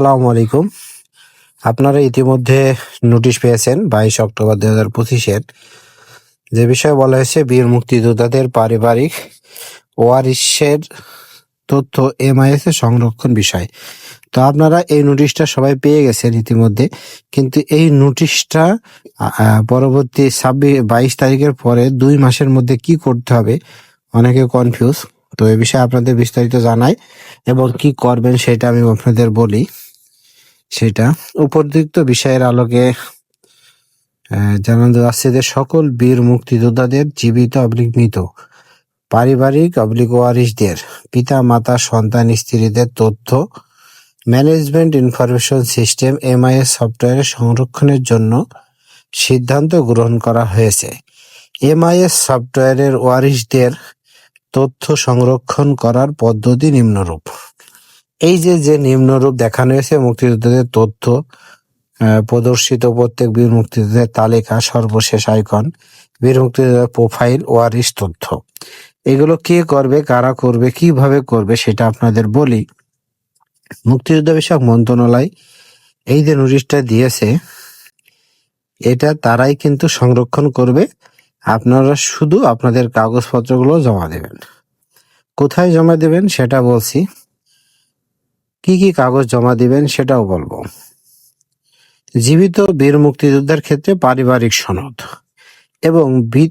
আসসালামু আলাইকুম। আপনারা ইতিমধ্যে নোটিশ পেয়েছেন বাইশ অক্টোবর দুই হাজার পঁচিশের যে বিষয়ে বলা হয়েছে, বীর মুক্তিযোদ্ধাদের পারিবারিক ওয়ারিশের তথ্য এমআইএস এর সংরক্ষণ বিষয়। তো আপনারা এই নোটিশটা সবাই পেয়ে গেছেন ইতিমধ্যে, কিন্তু এই নোটিশটা পরবর্তী ছাব্বিশ, বাইশ তারিখের পরে দুই মাসের মধ্যে কি করতে হবে, অনেকে কনফিউজ তো এ বিষয়ে আপনাদের বিস্তারিত জানাই, এবং কি করবেন সেটা আমি আপনাদের বলি। সেটা উপরযুক্ত বিষয়ের আলোকে জানানো যাচ্ছে যে সকল বীর মুক্তিযোদ্ধাদের জীবিত অবলিক মৃত পারিবারিক অবলিক ওয়ারিশদের পিতা, মাতা, সন্তান, স্ত্রীদের তথ্য, ম্যানেজমেন্ট ইনফরমেশন সিস্টেম, এমআইএস সফটওয়্যারের সংরক্ষণের জন্য সিদ্ধান্ত গ্রহণ করা হয়েছে। এমআইএস সফটওয়্যারের ওয়ারিশদের তথ্য সংরক্ষণ করার পদ্ধতি নিম্নরূপ। এই যে যে নিম্নরূপ দেখানো হয়েছে, মুক্তিযোদ্ধাদের তথ্য প্রদর্শিত প্রত্যেক বীর মুক্তিযোদ্ধাদের তালিকা, সর্বশেষ আইকন, বীর মুক্তিযোদ্ধার প্রোফাইল, ওয়ারিশ তথ্য। এগুলো কে করবে, কারা করবে, কীভাবে করবে, সেটা আপনাদের বলি। মুক্তিযুদ্ধ বিষয়ক মন্ত্রণালয় এই যে নোটিশটা দিয়েছে, এটা তারাই কিন্তু সংরক্ষণ করবে। আপনারা শুধু আপনাদের কাগজপত্রগুলো জমা দেবেন। কোথায় জমা দেবেন সেটা বলছি। কি কি কাগজ জমা দিবেন সেটাও বলব। জীবিত বীর মুক্তিযোদ্ধার ক্ষেত্রে পারিবারিক সনদ এবং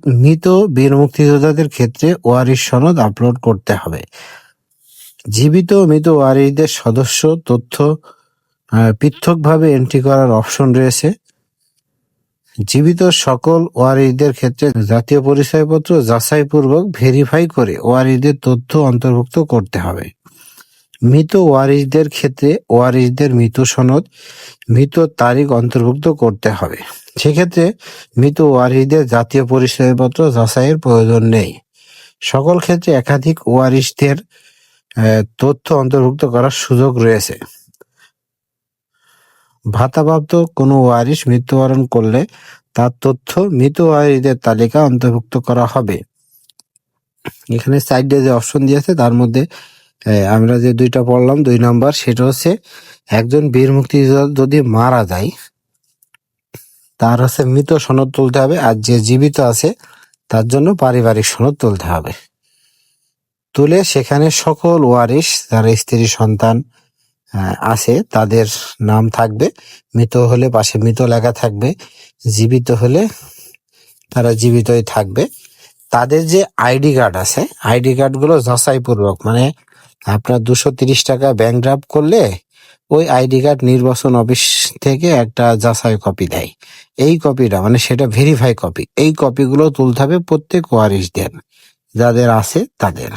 মৃত বীর মুক্তিযোদ্ধাদের ক্ষেত্রে ওয়ারিশ সনদ আপলোড করতে হবে। জীবিত মৃত ওয়ারিশদের সদস্য তথ্য পৃথকভাবে এন্ট্রি করার অপশন রয়েছে। জীবিত সকল ওয়ারিশদের ক্ষেত্রে জাতীয় পরিচয়পত্র যাচাইপূর্বক ভেরিফাই করে ওয়ারিশদের তথ্য অন্তর্ভুক্ত করতে হবে। মৃত ওয়ারিশদের ক্ষেত্রে ওয়ারিশদের মৃত সনদ মৃত তারিখ অন্তর্ভুক্ত করতে হবে। সেক্ষেত্রে মৃত ওয়ারিশদের জাতীয় পরিচয়পত্র যাচাইয়ের প্রয়োজন নেই। সকল ক্ষেত্রে একাধিক ওয়ারিশদের আহ, তথ্য অন্তর্ভুক্ত করার সুযোগ রয়েছে। ভাতাপ্রাপ্ত কোনো ওয়ারিশ মৃত্যুবরণ করলে তার তথ্য মৃত ওয়ারিশদের তালিকা অন্তর্ভুক্ত করা হবে। এখানে সাইডে যে অপশন দিয়েছে তার মধ্যে আহ, আমরা যে দুইটা পড়লাম দুই নাম্বার সেটা হচ্ছে একজন বীর মুক্তিযোদ্ধা যদি মারা যায় তার হচ্ছে মৃত সনদ তুলতে হবে আর যে জীবিত আছে তার জন্য পারিবারিক সনদ তুলতে হবে। তুলে সেখানে সকল ওয়ারিশ যারা স্ত্রী সন্তান আছে তাদের নাম থাকবে। মৃত হলে পাশে মৃত লেখা থাকবে। জীবিত হলে তারা জীবিতই থাকবে। তাদের যে আইডি কার্ড আছে আইডি কার্ডগুলো যাচাইপূর্বক মানে আপনার দুশো তিরিশ টাকা ব্যাংক ড্রাফট করলে ওই আইডি কার্ড নির্বাচন অফিস থেকে একটা যাচাই কপি দেয়। এই কপিটা মানে সেটা ভেরিফাই কপি এই কপিগুলো তুলতে হবে প্রত্যেক ওয়ারিশদের যাদের আছে তাদের।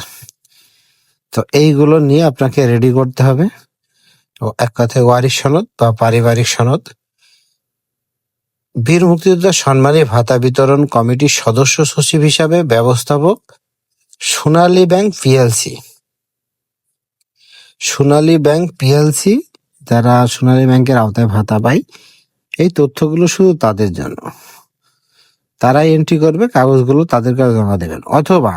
তো এইগুলো নিয়ে আপনাকে রেডি করতে হবে। এক কথায় ওয়ারিশ সনদ বা পারিবারিক সনদ। বীর মুক্তিযোদ্ধা সম্মানী ভাতা বিতরণ কমিটির সদস্য সচিব হিসাবে ব্যবস্থাপক Sonali bank PLC Sonali bank PLC যারা সোনালী ব্যাংকের আওতায় ভাতা পায়, এই তথ্যগুলো শুধু তাদের জন্য। তারাই এন্ট্রি করবে, কাগজগুলো তাদের কাছে জমা দেবেন। অথবা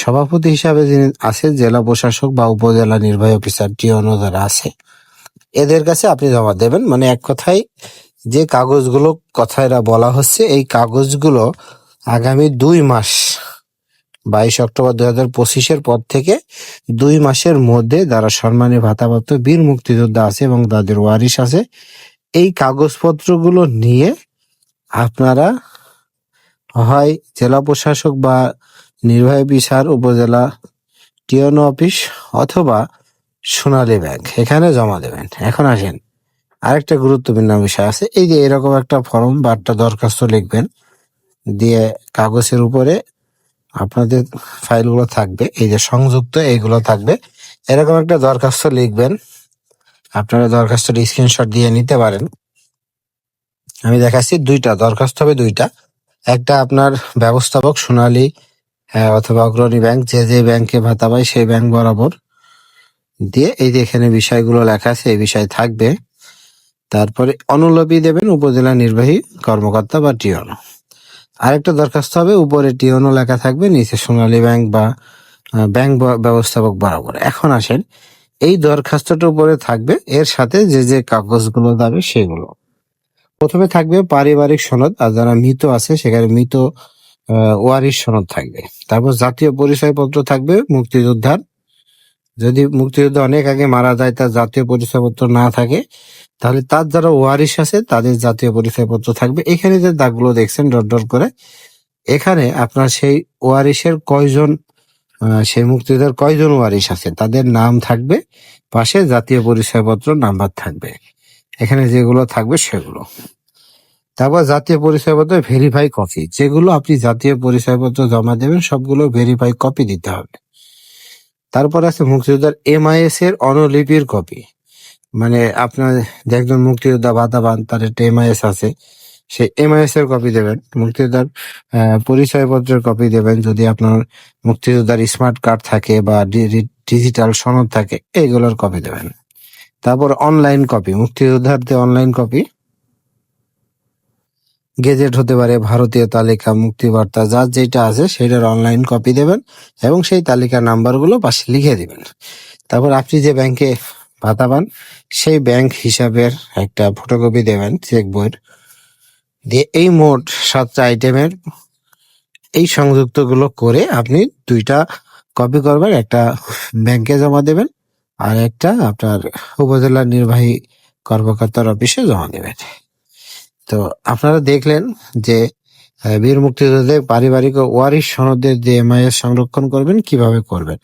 সভাপতি হিসাবে যিনি আছে জেলা প্রশাসক বা উপজেলা নির্বাহী অফিসার টিওনো যারা আছে, এদের কাছে আপনি জমা দেবেন। মানে এক কথায়, যে কাগজগুলো কথাটা বলা হচ্ছে, এই কাগজগুলো আগামী দুই মাস বাইশ অক্টোবর দুই হাজার পঁচিশের পর থেকে দুই মাসের মধ্যে যারা সম্মানী ভাতাপ্রাপ্ত বীর মুক্তিযোদ্ধা আছে এবং তাদের ওয়ারিশ আছে। এই কাগজপত্রগুলো নিয়ে আপনারা হয় জেলা প্রশাসক বা নির্বাহী বিচার উপজেলা টিওনো অফিস অথবা সোনালী ব্যাংক, এখানে জমা দেবেন। এখন আসেন, আরেকটা গুরুত্বপূর্ণ বিষয় আছে। এই যে এরকম একটা ফর্ম বা একটা দরখাস্ত লিখবেন, দিয়ে কাগজের উপরে আপনাদের ফাইলগুলো থাকবে এই যে সংযুক্ত এইগুলো থাকবে। এরকম একটা দরখাস্ত লিখবেন। আপনারা দরখাস্তর স্ক্রিনশট দিয়ে নিতে পারেন। আমি দেখাচ্ছি দুইটা দরখাস্ত হবে দুইটা। একটা আপনার ব্যবস্থাপক সোনালী হ্যাঁ, অথবা অগ্রণী ব্যাংক যে যে ব্যাংকে ভাতা পায় সেই ব্যাংক বরাবর। দিয়ে এই যে এখানে বিষয়গুলো লেখা আছে এই বিষয় থাকবে। তারপরে অনুলিপি দেবেন উপজেলা নির্বাহী কর্মকর্তা বা টিওনো আরেকটা দরখাস্ত হবে, উপরে টিওনো লেখা থাকবে, নিচে সোনালী ব্যাংক বা ব্যাংক ব্যবস্থাপক বরাবর। এখন আসেন, এই দরখাস্তটার উপরে থাকবে, এর সাথে যে যে কাগজগুলো যাবে সেগুলো। প্রথমে থাকবে পারিবারিক সনদ, আর যারা মৃত আছে সেখানে মৃত ওয়ারিশ সনদ থাকবে। তারপর জাতীয় পরিচয়পত্র থাকবে, মুক্তিযোদ্ধার। যদি মুক্তিযুদ্ধ অনেক আগে মারা যায়, তার জাতীয় পরিচয়পত্র না থাকে তাহলে তার যারা ওয়ারিশ আছে, তাদের জাতীয় পরিচয়পত্র থাকবে। এখানে যে দাগগুলো দেখছেন, ডট ডট করে, এখানে আপনার সেই ওয়ারিশের কয়জন সেই মুক্তিযোদ্ধার কয়জন ওয়ারিশ আছে, তাদের নাম থাকবে, পাশে জাতীয় পরিচয়পত্র নাম্বার থাকবে। এখানে যেগুলো থাকবে, সেগুলো। তারপর জাতীয় পরিচয়পত্র ভেরিফাই কপি যেগুলো আপনি জাতীয় পরিচয়পত্র জমা দেবেন, সবগুলো ভেরিফাই কপি দিতে হবে। তারপর আছে মুক্তিযোদ্ধার এমআইএস এর অনুলিপির কপি মানে আপনার একজন মুক্তিযোদ্ধা ভাতা পান, তার একটা এমআইএস আছে, সেই এমআইএস এর কপি দেবেন। মুক্তিযোদ্ধার পরিচয়পত্রের কপি দেবেন। যদি আপনার মুক্তিযোদ্ধার স্মার্ট কার্ড থাকে বা ডিজিটাল সনদ থাকে এইগুলোর কপি দেবেন। তারপর অনলাইন কপি মুক্তিযোদ্ধার যে অনলাইন কপি গেজেট হতে পারে, ভারতীয় তালিকা, মুক্তিবার্তা যার যেটা আছে সেটার অনলাইন কপি দেবেন এবং সেই তালিকার নাম্বারগুলো পাশে লিখে দিবেন। তারপর আপনি যে ব্যাংকে ভাতা পান সেই ব্যাংক হিসাবের একটা ফটোকপি দেবেন চেক বইয়ের দিয়ে এই মোট সাতটা আইটেমের এই সংযুক্তগুলো করে আপনি দুইটা কপি করবেন, একটা ব্যাংকে জমা দেবেন আর একটা আপনার উপজেলা নির্বাহী কর্মকর্তার অফিসে জমা দেবেন। তো আপনারা দেখলেন যে বীর মুক্তিযোদ্ধাদের পারিবারিক ওয়ারিশ সনদের যে এমআইএস সংরক্ষণ করবেন, কীভাবে করবেন?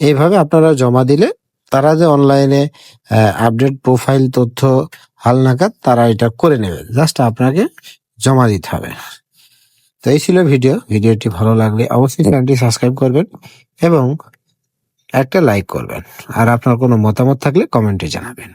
এইভাবে আপনারা জমা দিলে তারা যে অনলাইনে আপডেট প্রোফাইল তথ্য হালনাগাদ তারা এটা করে নেবে। জাস্ট আপনাকে জমা দিতে হবে। তো এই ছিল ভিডিও ভিডিওটি ভালো লাগলে অবশ্যই চ্যানেলটি সাবস্ক্রাইব করবেন এবং একটা লাইক করবেন। আর আপনার কোনো মতামত থাকলে কমেন্টে জানাবেন।